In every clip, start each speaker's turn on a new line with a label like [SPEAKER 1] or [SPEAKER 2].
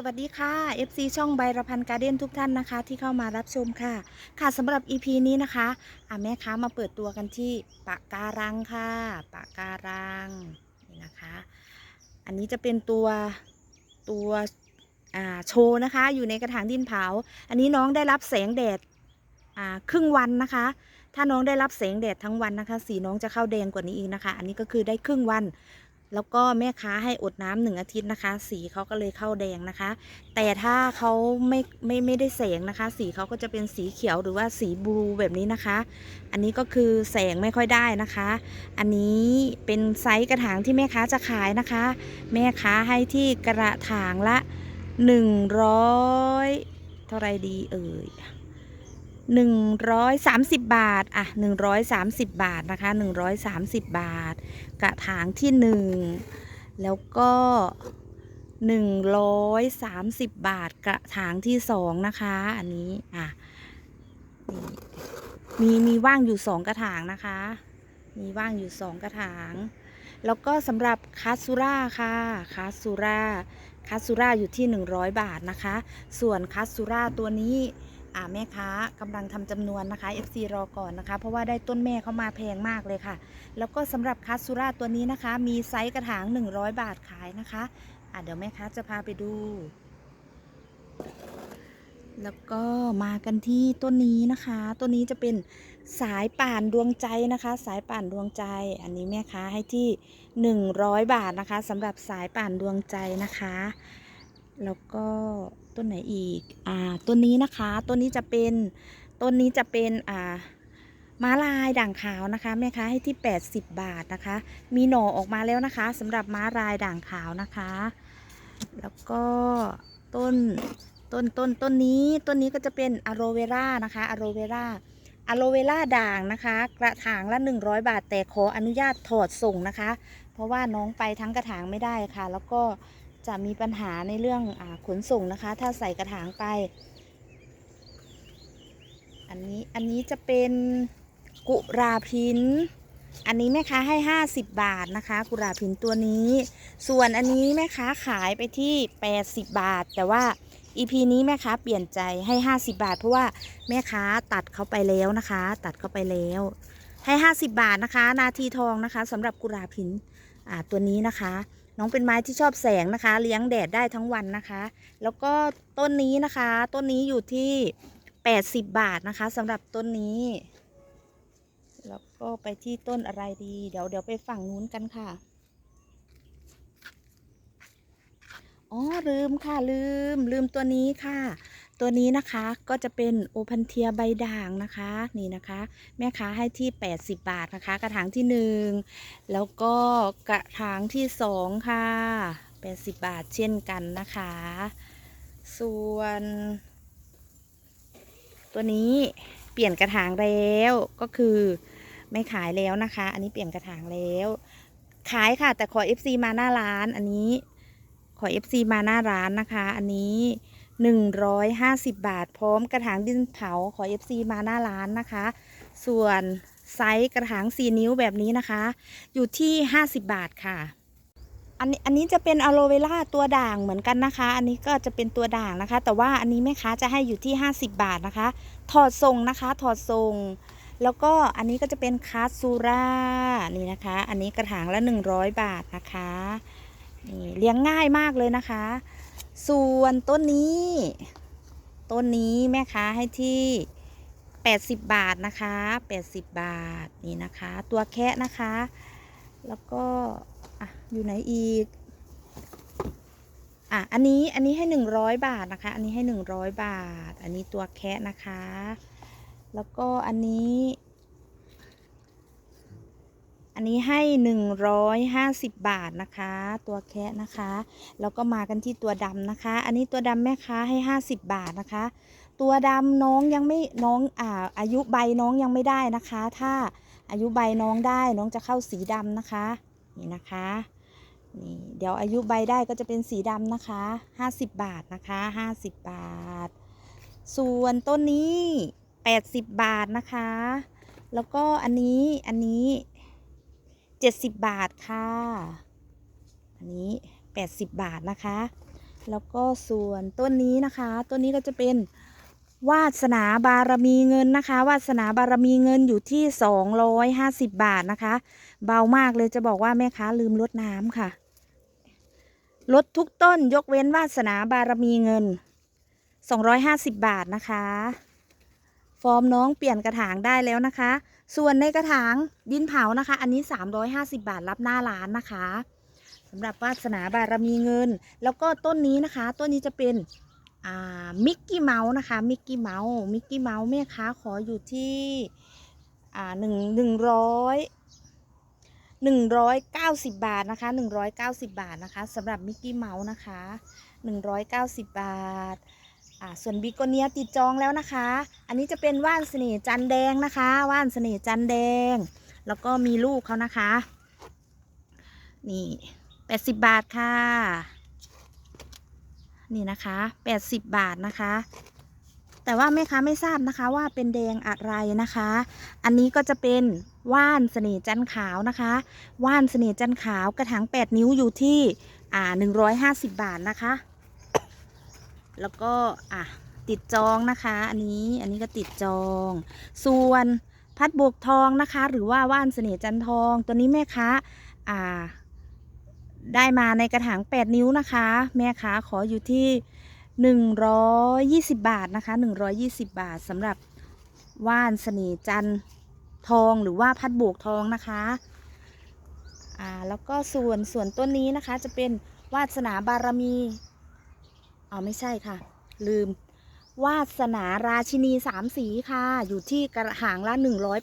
[SPEAKER 1] สวัสดีค่ะ FC ช่องใบระพันการ์เด้นทุกท่านนะคะ ที่เข้ามารับชมค่ะ ค่ะสำหรับ EP นี้นะคะอะแม่ค้ามาเปิดตัวกันที่ปากการังค่ะปากการังนี่นะคะ อันนี้จะเป็นตัวตัวอ่าโชว์นะคะ อยู่ในกระถางดินเผา อันนี้น้องได้รับแสงแดดอ่าครึ่งวันนะคะ ถ้าน้องได้รับแสงแดดทั้งวันนะคะ สีน้องจะเข้าแดงกว่านี้อีกนะคะ อันนี้ก็คือได้ครึ่งวัน แล้วก็แม่ค้าให้อดน้ำหนึ่งอาทิตย์นะคะ สีเขาก็เลยเข้าแดงนะคะ แต่ถ้าเขาไม่ไม่ไม่ได้แสงนะคะ สีเขาก็จะเป็นสีเขียวหรือว่าสีบลูแบบนี้นะคะ อันนี้ก็คือแสงไม่ค่อยได้นะคะ อันนี้เป็นไซส์กระถางที่แม่ค้าจะขายนะคะ แม่ค้าให้ที่กระถางละ 100 เท่าไรดีเอ่ย 130 บาทอะ130 บาทนะคะ 130 บาท กระถางที่หนึ่งแล้วก็หนึ่งร้อยสามสิบบาท กระถางที่สองนะคะ อันนี้ อะ มีมีว่างอยู่สองกระถางนะคะ มีว่างอยู่สองกระถาง แล้วก็สำหรับคาซูราค่ะ คาซูราคาซูราอยู่ที่ 100 บาทนะคะ ส่วนคาซูราตัวนี้ อ่าแม่ค้ากำลังทำจำนวนนะคะ FC รอก่อนนะคะ เพราะว่าได้ต้นแม่เข้ามาแพงมากเลยค่ะ แล้วก็สำหรับคัสซูราตัวนี้นะคะ มีไซส์กระถาง 100 บาทขายนะคะอะเดี๋ยวแม่ค้าจะพาไปดู แล้วก็มากันที่ต้นนี้นะคะต้นนี้จะเป็นสายป่านดวงใจนะคะ สายป่านดวงใจ อันนี้แม่ค้าให้ที่ 100 บาทนะคะสำหรับสายป่านดวงใจนะคะ แล้วก็ ต้นไหนอีก อ่า ต้นนี้นะคะ ต้นนี้จะเป็น ต้นนี้จะเป็น อ่าม้าลายด่างขาวนะคะแม่ค้าให้ที่ 80 บาทนะคะ มีหน่อออกมาแล้วนะคะสำหรับม้าลายด่างขาวนะคะ แล้วก็ต้นต้นต้นต้นนี้ต้นนี้ก็จะเป็นอะโรเวรานะคะอะโรเวราอะโรเวราด่างนะคะ กระถางละ 100 บาท แต่ขออนุญาตถอดส่งนะคะ เพราะว่าน้องไปทั้งกระถางไม่ได้ค่ะ แล้วก็ จะมีปัญหาในเรื่องอขนส่งนะคะ ถ้าใส่กระถางไป อันนี้อันนี้จะเป็นกุราพิน อันนี้แม่ค้าให้ 50 บาทนะคะ กุราพินตัวนี้ ส่วนอันนี้แม่ค้าขายไปที่ 80 บาท แต่ว่า EP นี้แม่ค้าเปลี่ยนใจให้ 50 บาท เพราะว่าแม่ค้าตัดเขาไปแล้วนะคะ ตัดเขาไปแล้ว ให้ 50 บาทนะคะ นาทีทองนะคะสำหรับกุราพินตัวนี้นะคะ น้องเป็นไม้ที่ชอบแสงนะคะ เลี้ยงแดดได้ทั้งวันนะคะ แล้วก็ต้นนี้นะคะ ต้นนี้อยู่ที่ 80 บาทนะคะสำหรับต้นนี้ แล้วก็ไปที่ต้นอะไรดี เดี๋ยวเดี๋ยวไปฝั่งนู้นกันค่ะ อ๋อลืมค่ะลืมลืมตัวนี้ค่ะ ตัวนี้นะคะก็จะเป็นโอพันเทียใบด่างนะคะนี่นะคะ แม่ค้าให้ที่ 80 บาทนะคะ กระถางที่หนึ่งแล้วก็กระถางที่สองค่ะ 80 บาทเช่นกันนะคะ ส่วน ตัวนี้เปลี่ยนกระถางแล้วก็คือไม่ขายแล้วนะคะ อันนี้เปลี่ยนกระถางแล้ว ขายค่ะแต่ขอ FC มาหน้าร้านอันนี้ขอ FC มาหน้าร้านนะคะ อันนี้ 150 บาท พร้อมกระถางดินเผาขอ FC มาหน้าร้านนะคะ ส่วนไซส์กระถาง 4 นิ้วแบบนี้นะคะ อยู่ที่ 50 บาทค่ะ อันนี้อันนี้จะเป็นอะโลเวล่าตัวด่างเหมือนกันนะคะ อันนี้ก็จะเป็นตัวด่างนะคะ แต่ว่าอันนี้แม่ค้าจะให้อยู่ที่ 50 บาทนะคะ ถอดทรงนะคะ ถอดทรงแล้วก็อันนี้ก็จะเป็นคาซูรานี่นะคะ อันนี้กระถางละ 100 บาทนะคะนี่เลี้ยงง่ายมากเลยนะคะ ส่วนต้นนี้ ต้นนี้แม่ค้าให้ที่ 80 บาทนะคะ 80 บาทนี่นะคะ ตัวแคะนะคะ แล้วก็อะอยู่ไหนอีกอะอันนี้อันนี้ให้ 100 บาทนะคะ อันนี้ให้ 100 บาท อันนี้ตัวแคะนะคะ แล้วก็อันนี้ อันนี้ให้ 150 บาทนะคะ ตัวแคะนะคะ แล้วก็มากันที่ตัวดำนะคะ อันนี้ตัวดำแม่ค้าให้ 50 บาทนะคะ ตัวดำน้องยังไม่น้องอ่าอายุใบน้องยังไม่ได้นะคะ ถ้าอายุใบน้องได้น้องจะเข้าสีดำนะคะ นี่นะคะนี่เดี๋ยวอายุใบได้ก็จะเป็นสีดำนะคะ 50 บาทนะคะ 50 บาท ส่วนต้นนี้ 80 บาทนะคะ แล้วก็อันนี้อันนี้ 70บบาทค่ะ อันนี้80บบาทนะคะ แล้วก็ส่วนต้นนี้นะคะ ต้นนี้ก็จะเป็นวาสนาบารมีเงินนะคะ วาสนาบารมีเงินอยู่ที่250บาทนะคะ เบามากเลยจะบอกว่าแม่ค้าลืมลดน้ำค่ะลดทุกต้นยกเว้นวาสนาบารมีเงิน 250 บาทนะคะ ฟอร์มน้องเปลี่ยนกระถางได้แล้วนะคะ ส่วนในกระถางดินเผานะคะ อันนี้ 350 บาทรับหน้าร้านนะคะสำหรับวาสนาบารมีเงิน แล้วก็ต้นนี้นะคะ ต้นนี้จะเป็นอ่ามิกกี้เมาส์นะคะมิกกี้เมาส์มิกกี้เมาส์แม่ค้าขออยู่ที่อ่าหนึ่งหนึ่งร้อยหนึ่งร้อยเก้าสิบบาทนะคะหนึ่งร้อยเก้าสิบบาทนะคะสำหรับมิกกี้เมาส์นะคะหนึ่งร้อยเก้าสิบบาท อ่าส่วนบิโกเนียติดจองแล้วนะคะ อันนี้จะเป็นว่านเสน่ห์จันแดงนะคะ ว่านเสน่ห์จันแดง แล้วก็มีลูกเขานะคะ นี่แปดสิบบาทค่ะ นี่นะคะแปดสิบบาทนะคะ แต่ว่าแม่ค้าไม่ทราบนะคะว่าเป็นแดงอะไรนะคะ อันนี้ก็จะเป็นว่านเสน่ห์จันขาวนะคะ ว่านเสน่ห์จันขาวกระถางแปดนิ้วอยู่ที่อ่าหนึ่งร้อยห้าสิบบาทนะคะ แล้วก็อะติดจองนะคะ อันนี้อันนี้ก็ติดจอง ส่วนพัดบวกทองนะคะ หรือว่าว่านเสน่ห์จันทอง ตัวนี้แม่ค้าอ่า ได้มาในกระถาง 8 นิ้วนะคะ แม่ค้าขออยู่ที่ 120 บาทนะคะ 120 บาทสำหรับว่านเสน่ห์จันทองหรือว่าพัดบวกทองนะคะอ่าแล้วก็ส่วนส่วนต้นนี้นะคะจะเป็นวาสนาบารมี เอาไม่ใช่ค่ะ ลืม วาสนาราชินีสามสีค่ะ อยู่ที่กระถางละ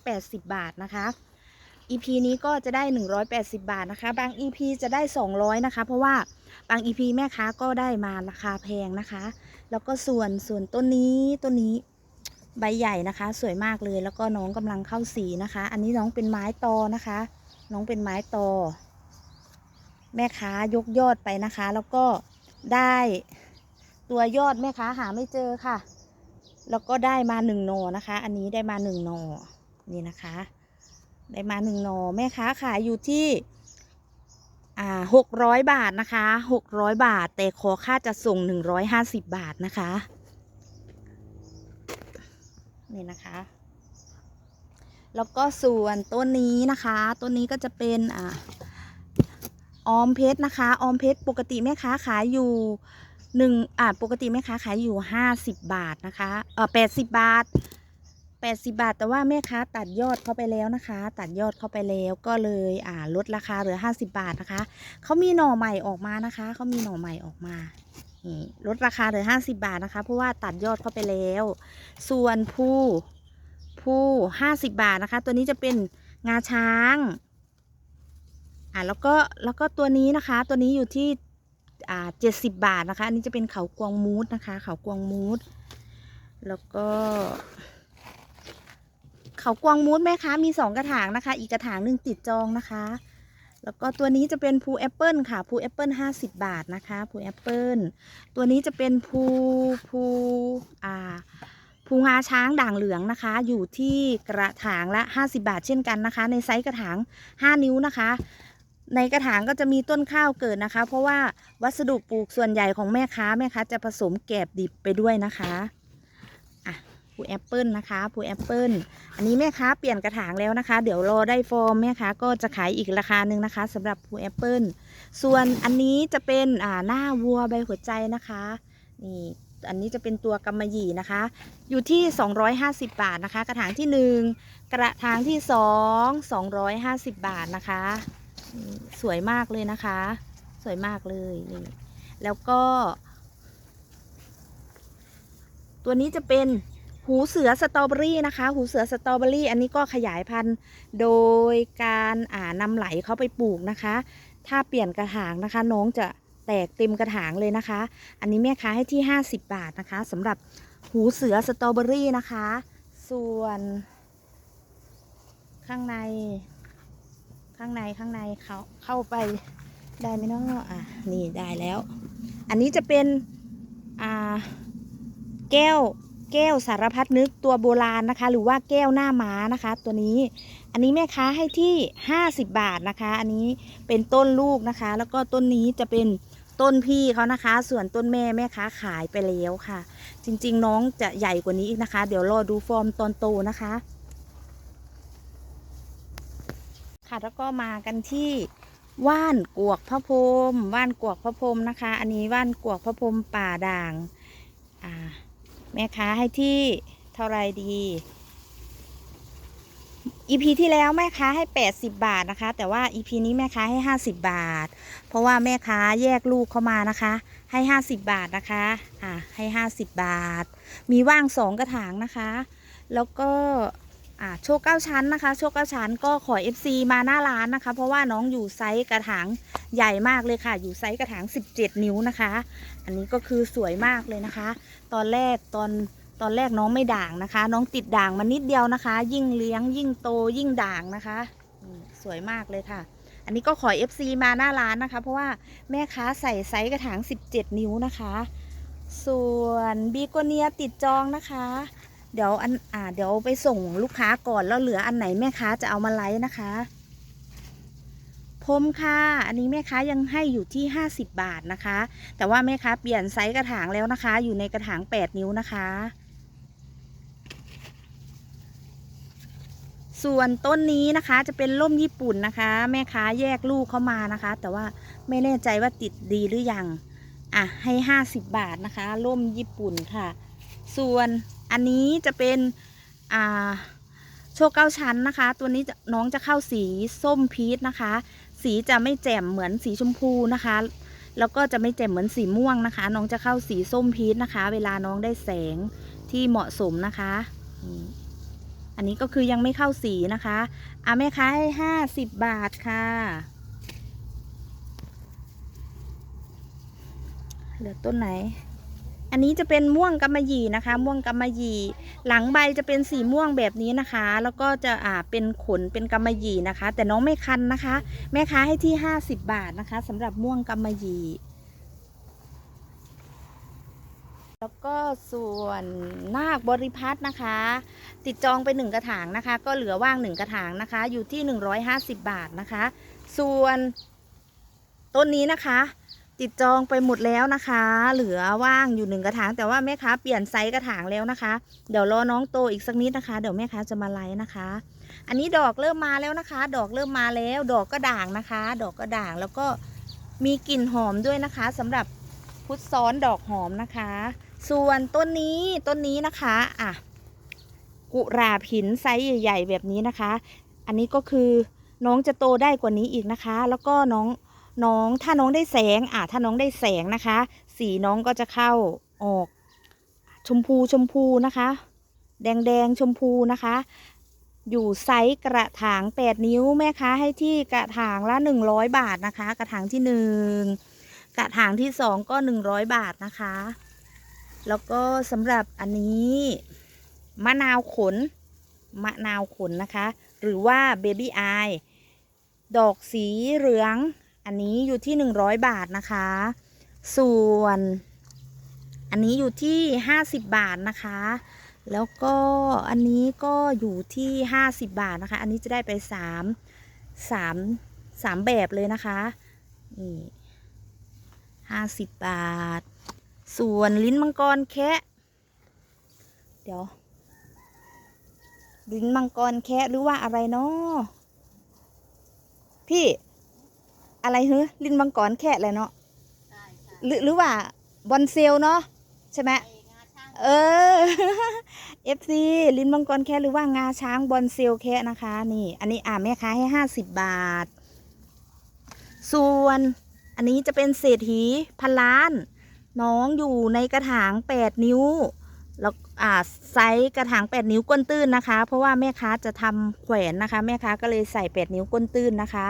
[SPEAKER 1] 180 บาทนะคะ EP นี้ก็จะได้ 180 บาทนะคะ บาง EP จะได้ 200 นะคะ เพราะว่าบาง EP แม่ค้าก็ได้มาราคาแพงนะคะ แล้วก็ส่วนส่วนต้นนี้ต้นนี้ใบใหญ่นะคะ สวยมากเลยแล้วก็น้องกำลังเข้าสีนะคะ อันนี้น้องเป็นไม้ตอนะคะ น้องเป็นไม้ตอ แม่ค้ายกยอดไปนะคะ แล้วก็ได้ ตัวยอดแม่ค้าหาไม่เจอค่ะ แล้วก็ได้มาหนึ่งหนอนะคะ อันนี้ได้มาหนึ่งหนอนี่นะคะ ได้มาหนึ่งหนอแม่ค้าขายอยู่ที่อ่าหกร้อยบาทนะคะหกร้อยบาท แต่ขอค่าจะส่งหนึ่งร้อยห้าสิบบาทนะคะ นี่นะคะ แล้วก็ส่วนต้นนี้นะคะต้นนี้ก็จะเป็นอ่าออมเพชรนะคะ ออมเพชรปกติแม่ค้าขายอยู่ หนึ่งอ่าปกติแม่ค้าขายอยู่ห้าสิบบาทนะคะเออแปดสิบบาท80บาท แต่ว่าแม่ค้าตัดยอดเข้าไปแล้วนะคะ ตัดยอดเข้าไปแล้วก็เลยอ่าลดราคาเหลือ50บาทนะคะเขามีหน่อใหม่ออกมานะคะเขามีหน่อใหม่ออกมาลดราคาเหลือ50บาทนะคะ เพราะว่าตัดยอดเข้าไปแล้ว ส่วนผู้ผู้50บาทนะคะ ตัวนี้จะเป็นงาช้างอ่าแล้วก็แล้วก็ตัวนี้นะคะ ตัวนี้อยู่ที่ อ่า70บาทนะคะ อันนี้จะเป็นเขากวางมูดนะคะ เขากวางมูดแล้วก็ เขากวางมูดแม่ค้ามีสองกระถางนะคะ อีกกระถางหนึ่งติดจองนะคะ แล้วก็ตัวนี้จะเป็นภูแอปเปิลค่ะภูแอปเปิลห้าสิบบาทนะคะภูแอปเปิลตัวนี้จะเป็นภูภูอ่าภูงาช้างด่างเหลืองนะคะ อยู่ที่กระถางละ 50 บาทเช่นกันนะคะ ในไซส์กระถาง 5 นิ้วนะคะ ในกระถางก็จะมีต้นข้าวเกิดนะคะ เพราะว่าวัสดุปลูกส่วนใหญ่ของแม่ค้าแม่ค้าจะผสมแกบดิบไปด้วยนะคะอะภูแอปเปิลนะคะภูแอปเปิลอันนี้แม่ค้าเปลี่ยนกระถางแล้วนะคะ เดี๋ยวรอได้ฟอร์มแม่ค้าก็จะขายอีกราคาหนึ่งนะคะสำหรับภูแอปเปิลส่วนอันนี้จะเป็นอ่าหน้าวัวใบหัวใจนะคะนี่อันนี้จะเป็นตัวกำมะหยี่นะคะ อยู่ที่ 250 บาทนะคะ กระถางที่ 1 กระถางที่ 2 250 บาทนะคะ สวยมากเลยนะคะ สวยมากเลยนี่แล้วก็ ตัวนี้จะเป็นหูเสือสตรอเบอรี่นะคะ หูเสือสตรอเบอรี่ อันนี้ก็ขยายพันธุ์โดยการอ่านำไหลเขาไปปลูกนะคะ ถ้าเปลี่ยนกระถางนะคะ น้องจะแตกเต็มกระถางเลยนะคะ อันนี้แม่ค้าให้ที่ 50 บาทนะคะสำหรับหูเสือสตรอเบอรี่นะคะ ส่วนข้างใน ข้างในข้างในเขาเข้าไปได้ไหมเนาะอะนี่ได้แล้ว อันนี้จะเป็นอ่าแก้วแก้วสารพัดนึกตัวโบราณนะคะ หรือว่าแก้วหน้าม้านะคะ ตัวนี้อันนี้แม่ค้าให้ที่ 50 บาทนะคะ อันนี้เป็นต้นลูกนะคะ แล้วก็ต้นนี้จะเป็นต้นพี่เขานะคะ ส่วนต้นแม่แม่ค้าขายไปแล้วค่ะ จริงๆ น้องจะใหญ่กว่านี้อีกนะคะ เดี๋ยวรอดูฟอร์มตอนโตนะคะ ค่ะ แล้วก็มากันที่ว่านกวกพระพรมว่านกวกพระพรมนะคะ อันนี้ว่านกวกพระพรมป่าด่างอ่าแม่ค้าให้ที่เท่าไรดีอีพีที่แล้วแม่ค้าให้ 80 บาทนะคะ แต่ว่าอีพีนี้แม่ค้าให้ 50 บาท เพราะว่าแม่ค้าแยกลูกเข้ามานะคะ ให้ 50 บาทนะคะอ่าให้ 50 บาท มีว่างสองกระถางนะคะ แล้วก็ อ่าโชคเก้าชั้นนะคะ โชคเก้าชั้นก็ขอ FC มาหน้าร้านนะคะ เพราะว่าน้องอยู่ไซส์กระถางใหญ่มากเลยค่ะ อยู่ไซส์กระถาง 17 นิ้วนะคะ อันนี้ก็คือสวยมากเลยนะคะ ตอนแรกตอนตอนแรกน้องไม่ด่างนะคะ น้องติดด่างมานิดเดียวนะคะ ยิ่งเลี้ยง ยิ่งโตยิ่งด่างนะคะสวยมากเลยค่ะ อันนี้ก็ขอ FC มาหน้าร้านนะคะ เพราะว่าแม่ค้าใส่ไซส์กระถาง 17 นิ้วนะคะ ส่วนบีโกเนียติดจองนะคะ เดี๋ยวอันอ่าเดี๋ยวไปส่งลูกค้าก่อนแล้วเหลืออันไหนแม่ค้าจะเอามาไลฟ์นะคะพรมค่ะอันนี้แม่ค้ายังให้อยู่ที่ 50 บาทนะคะ แต่ว่าแม่ค้าเปลี่ยนไซส์กระถางแล้วนะคะ อยู่ในกระถาง 8 นิ้วนะคะ ส่วนต้นนี้นะคะจะเป็นร่มญี่ปุ่นนะคะ แม่ค้าแยกลูกเข้ามานะคะ แต่ว่าไม่แน่ใจว่าติดดีหรือยังอะให้ 50 บาทนะคะร่มญี่ปุ่นค่ะ ส่วน อันนี้จะเป็นอ่าโชคเก้าชั้นนะคะ ตัวนี้น้องจะเข้าสีส้มพีชนะคะ สีจะไม่แจ่มเหมือนสีชมพูนะคะ แล้วก็จะไม่แจ่มเหมือนสีม่วงนะคะ น้องจะเข้าสีส้มพีชนะคะ เวลาน้องได้แสงที่เหมาะสมนะคะอันนี้ก็คือยังไม่เข้าสีนะคะอะแม่ค้าให้ห้าสิบบาทค่ะ เหลือต้นไหน อันนี้จะเป็นม่วงกำมะหยี่นะคะ ม่วงกำมะหยี่ หลังใบจะเป็นสีม่วงแบบนี้นะคะ แล้วก็จะอ่าเป็นขนเป็นกำมะหยี่นะคะ แต่น้องไม่คันนะคะ แม่ค้าให้ที่ 50 บาทนะคะสำหรับม่วงกำมะหยี่แล้วก็ส่วนนาคบริพัตรนะคะ ติดจองไปหนึ่งกระถางนะคะ ก็เหลือว่างหนึ่งกระถางนะคะ อยู่ที่ 150 บาทนะคะ ส่วนต้นนี้นะคะ ติดจองไปหมดแล้วนะคะ เหลือว่างอยู่หนึ่งกระถาง แต่ว่าแม่ค้าเปลี่ยนไซส์กระถางแล้วนะคะ เดี๋ยวรอน้องโตอีกสักนิดนะคะ เดี๋ยวแม่ค้าจะมาไลฟ์นะคะ อันนี้ดอกเริ่มมาแล้วนะคะ ดอกเริ่มมาแล้ว ดอกก็ด่างนะคะ ดอกก็ด่างแล้วก็มีกลิ่นหอมด้วยนะคะสำหรับพุทธซ้อนดอกหอมนะคะ ส่วนต้นนี้ต้นนี้นะคะอะกุหลาบหินไซส์ใหญ่ ๆ แบบนี้นะคะ อันนี้ก็คือน้องจะโตได้กว่านี้อีกนะคะ แล้วก็น้อง น้องถ้าน้องได้แสงอะถ้าน้องได้แสงนะคะ สีน้องก็จะเข้าออกชมพูชมพูนะคะ แดงแดงชมพูนะคะ อยู่ไซส์กระถาง 8 นิ้วแม่ค้าให้ที่กระถางละ 100 บาทนะคะ กระถางที่หนึ่งกระถางที่สองก็ 100 บาทนะคะ แล้วก็สำหรับอันนี้มะนาวขนมะนาวขนนะคะ หรือว่าเบบี้อายดอกสีเหลือง อันนี้อยู่ที่ 100 บาทนะคะ ส่วน อันนี้อยู่ที่ 50 บาทนะคะ แล้วก็อันนี้ก็อยู่ที่ 50 บาทนะคะ อันนี้จะได้ไป 3 3 3 แบบเลยนะคะนี่50บาท ส่วนลิ้นมังกรแคะเดี๋ยว ลิ้นมังกรแคะหรือว่าอะไรเนาะพี่ อะไรเฮ้ลินมังกรแค่อะไรเนาะหรือหรือว่าบอลเซลเนาะใช่ไหมเออเอฟซีลินมังกรแค่หรือว่างาช้างบอลเซลแค่นะคะ นี่ อันนี้อ่าแม่ค้าให้ห้าสิบบาท ส่วนอันนี้จะเป็นเศรษฐีพันล้าน น้องอยู่ในกระถางแปดนิ้วแล้วอ่าไซส์กระถางแปดนิ้วก้นตื้นนะคะ เพราะว่าแม่ค้าจะทำแขวนนะคะ แม่ค้าก็เลยใส่แปดนิ้วก้นตื้นนะคะ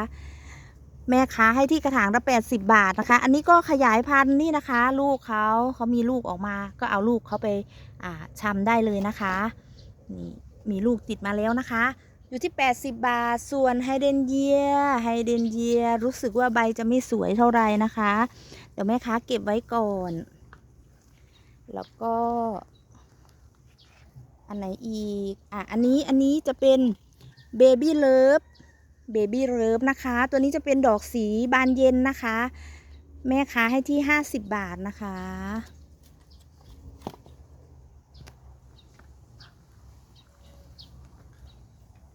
[SPEAKER 1] แม่ค้าให้ที่กระถางละแปดสิบาทนะคะ อันนี้ก็ขยายพันธุ์นี่นะคะ ลูกเขาเขามีลูกออกมา ก็เอาลูกเขาไปอ่าชำได้เลยนะคะนี่มีลูกติดมาแล้วนะคะ อยู่ที่ 80 บาท ส่วนไฮเดนเยียไฮเดนเยียรู้สึกว่าใบจะไม่สวยเท่าไหร่นะคะ เดี๋ยวแม่ค้าเก็บไว้ก่อน แล้วก็ อันไหนอีก อะ อันนี้ อันนี้จะเป็นเบบี้เลิฟ เบบี้เลิฟนะคะ ตัวนี้จะเป็นดอกสีบานเย็นนะคะ แม่ค้าให้ที่ห้าสิบบาทนะคะ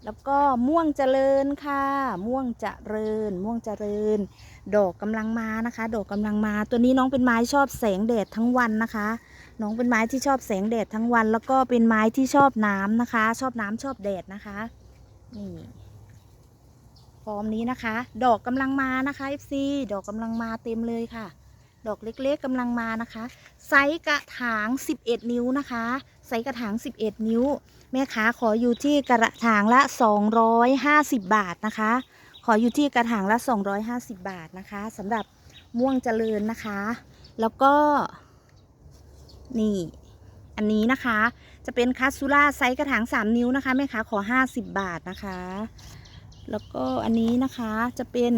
[SPEAKER 1] แล้วก็ม่วงเจริญค่ะ ม่วงเจริญ ม่วงเจริญ ดอกกำลังมานะคะ ดอกกำลังมา ตัวนี้น้องเป็นไม้ชอบแสงแดดทั้งวันนะคะ น้องเป็นไม้ที่ชอบแสงแดดทั้งวัน แล้วก็เป็นไม้ที่ชอบน้ำนะคะ ชอบน้ำชอบแดดนะคะ นี่ ฟอร์มนี้นะคะ ดอกกำลังมานะคะ FC ดอกกำลังมาเต็มเลยค่ะ ดอกเล็กๆกำลังมานะคะ ไซส์กระถาง 11 นิ้วนะคะ ไซส์กระถาง 11 นิ้ว แม่ค้าขออยู่ที่กระถางละ 250 บาทนะคะ ขออยู่ที่กระถางละ 250 บาทนะคะสำหรับม่วงเจริญนะคะ แล้วก็ นี่ อันนี้นะคะ จะเป็นคัสซูล่าไซส์กระถาง 3 นิ้วนะคะ แม่ค้าขอ 50 บาทนะคะ แล้วก็อันนี้นะคะจะเป็น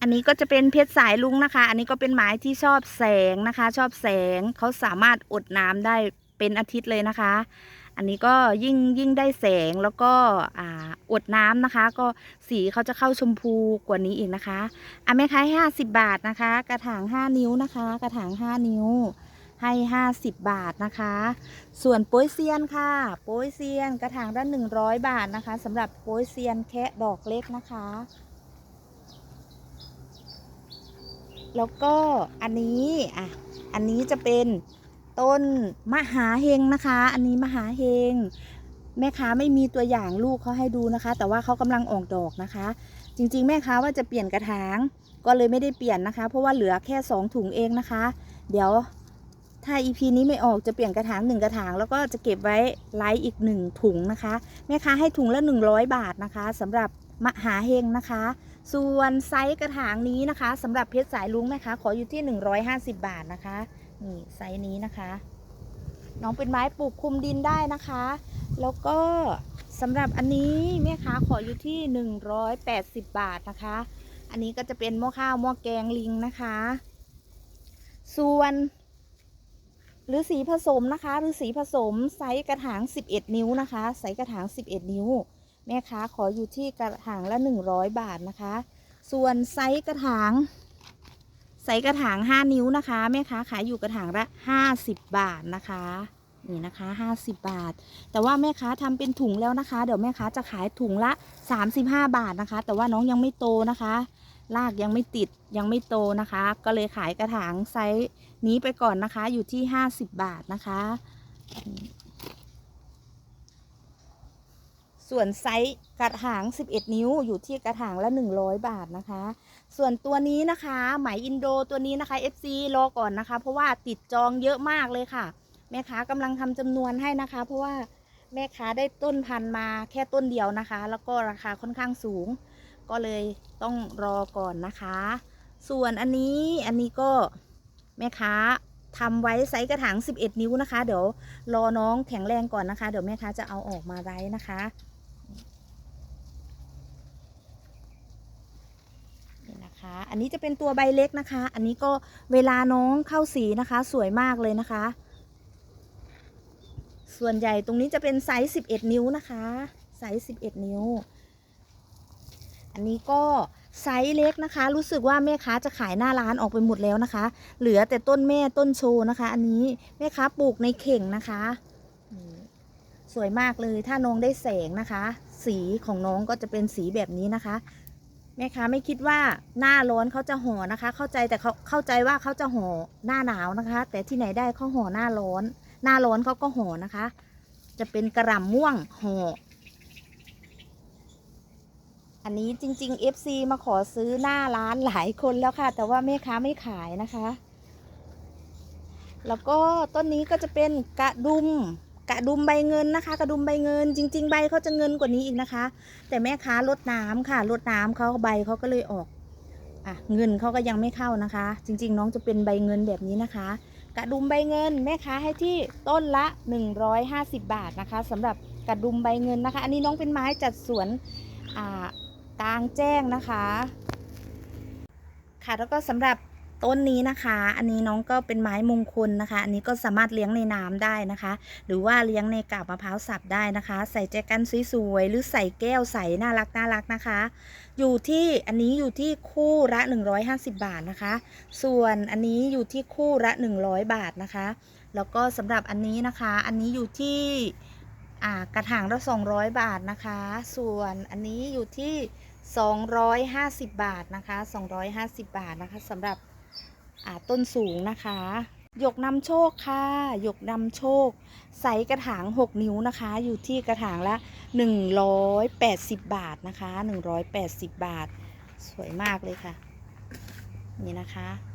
[SPEAKER 1] อันนี้ก็จะเป็นเพชรสายลุงนะคะ อันนี้ก็เป็นไม้ที่ชอบแสงนะคะ ชอบแสงเขาสามารถอดน้ำได้เป็นอาทิตย์เลยนะคะ อันนี้ก็ยิ่งยิ่งได้แสงแล้วก็อ่าอดน้ำนะคะ ก็สีเขาจะเข้าชมพูกว่านี้อีกนะคะอะแม่ค้าห้าสิบบาทนะคะ กระถางห้านิ้วนะคะ กระถางห้านิ้ว ให้ห้าสิบบาทนะคะ ส่วนโป้ยเซียนค่ะ โป้ยเซียนกระถางละหนึ่งร้อยบาทนะคะสำหรับโป้ยเซียนแคะดอกเล็กนะคะ แล้วก็อันนี้อะอันนี้จะเป็นต้นมหาเฮงนะคะ อันนี้มหาเฮงแม่ค้าไม่มีตัวอย่างลูกเขาให้ดูนะคะ แต่ว่าเขากำลังออกดอกนะคะ จริงๆ แม่ค้าว่าจะเปลี่ยนกระถาง ก็เลยไม่ได้เปลี่ยนนะคะ เพราะว่าเหลือแค่สองถุงเองนะคะ เดี๋ยว ถ้า EP นี้ไม่ออกจะเปลี่ยนกระถางหนึ่งกระถาง แล้วก็จะเก็บไว้ไลฟ์อีกหนึ่งถุงนะคะ แม่ค้าให้ถุงละ 100 บาทนะคะสำหรับมหาเฮงนะคะ ส่วนไซส์กระถางนี้นะคะสำหรับเพชรสายลุงนะคะ ขออยู่ที่ 150 บาทนะคะนี่ไซส์นี้นะคะ น้องเป็นไม้ปลูกคลุมดินได้นะคะ แล้วก็สำหรับอันนี้แม่ค้าขออยู่ที่ 180 บาทนะคะ อันนี้ก็จะเป็นหม้อข้าวหม้อแกงลิงนะคะ ส่วน หรือสีผสมนะคะหรือสีผสมไซส์กระถาง 11 นิ้วนะคะไซส์กระถาง 11 นิ้ว แม่ค้าขออยู่ที่กระถางละ 100 บาทนะคะ ส่วนไซส์กระถางไซส์กระถาง 5 นิ้วนะคะ แม่ค้าขายอยู่กระถางละ 50 บาทนะคะนี่นะคะ50 บาท แต่ว่าแม่ค้าทำเป็นถุงแล้วนะคะ เดี๋ยวแม่ค้าจะขายถุงละ 35 บาทนะคะ แต่ว่าน้องยังไม่โตนะคะรากยังไม่ติดยังไม่โตนะคะ ก็เลยขายกระถางไซส์ นี้ไปก่อนนะคะอยู่ที่50บบาทนะคะ ส่วนไซส์กระถาง11นิ้วอยู่ที่กระถางละ100บาทนะคะ ส่วนตัวนี้นะคะไหมอินโดตัวนี้นะคะ FC รอก่อนนะคะ เพราะว่าติดจองเยอะมากเลยค่ะ แม่ค้ากำลังทำจำนวนให้นะคะ เพราะว่าแม่ค้าได้ต้นพันธุ์มาแค่ต้นเดียวนะคะ แล้วก็ราคาค่อนข้างสูง ก็เลยต้องรอก่อนนะคะ ส่วนอันนี้อันนี้ก็ แม่ค้าทำไว้ไซส์กระถาง 11 นิ้วนะคะ เดี๋ยวรอน้องแข็งแรงก่อนนะคะ เดี๋ยวแม่ค้าจะเอาออกมาไว้นะคะนี่นะคะ อันนี้จะเป็นตัวใบเล็กนะคะ อันนี้ก็เวลาน้องเข้าสีนะคะ สวยมากเลยนะคะ ส่วนใหญ่ตรงนี้จะเป็นไซส์ 11 นิ้วนะคะ ไซส์ 11 นิ้ว อันนี้ก็ ไซส์เล็กนะคะ รู้สึกว่าแม่ค้าจะขายหน้าร้านออกไปหมดแล้วนะคะ เหลือแต่ต้นแม่ต้นโชว์นะคะ อันนี้แม่ค้าปลูกในเข่งนะคะสวยมากเลยถ้าน้องได้แสงนะคะ สีของน้องก็จะเป็นสีแบบนี้นะคะ แม่ค้าไม่คิดว่าหน้าร้อนเขาจะห่อนะคะ เข้าใจแต่เขาเข้าใจว่าเขาจะห่อหน้าหนาวนะคะ แต่ที่ไหนได้เขาห่อหน้าร้อน หน้าร้อนเขาก็ห่อนะคะ จะเป็นกระหล่ำม่วงห่อ อันนี้จริงๆ FC มาขอซื้อหน้าร้านหลายคนแล้วค่ะ แต่ว่าแม่ค้าไม่ขายนะคะ แล้วก็ต้นนี้ก็จะเป็นกระดุมกระดุมใบเงินนะคะ กระดุมใบเงิน จริง ๆ ใบเขาจะเงินกว่านี้อีกนะคะ แต่แม่ค้าลดน้ำค่ะลดน้ำเขาใบเขาก็เลยออกอะเงินเขาก็ยังไม่เข้านะคะ จริง ๆ น้องจะเป็นใบเงินแบบนี้นะคะ กระดุมใบเงินแม่ค้าให้ที่ต้นละ 150 บาทนะคะสำหรับกระดุมใบเงินนะคะ อันนี้น้องเป็นไม้จัดสวนอ่า ลางแจ้งนะคะ ค่ะแล้วก็สำหรับต้นนี้นะคะ อันนี้น้องก็เป็นไม้มงคลนะคะ อันนี้ก็สามารถเลี้ยงในน้ำได้นะคะ หรือว่าเลี้ยงในกาบมะพร้าวสับได้นะคะ ใส่แจกันสวยๆ หรือใส่แก้วใสน่ารักน่ารักนะคะ อยู่ที่อันนี้อยู่ที่คู่ละ 150 บาทนะคะ ส่วนอันนี้อยู่ที่คู่ละ 100 บาทนะคะ แล้วก็สำหรับอันนี้นะคะ อันนี้อยู่ที่กระถางละ200 บาทนะคะ ส่วนอันนี้อยู่ที่ 250 บาทนะคะ 250 บาทนะคะสำหรับต้นสูงนะคะหยกนำโชคค่ะหยกนำโชค ใสกระถาง 6 นิ้วนะคะ อยู่ที่กระถางละ 180 บาทนะคะ 180 บาท สวยมากเลยค่ะ นี่นะคะ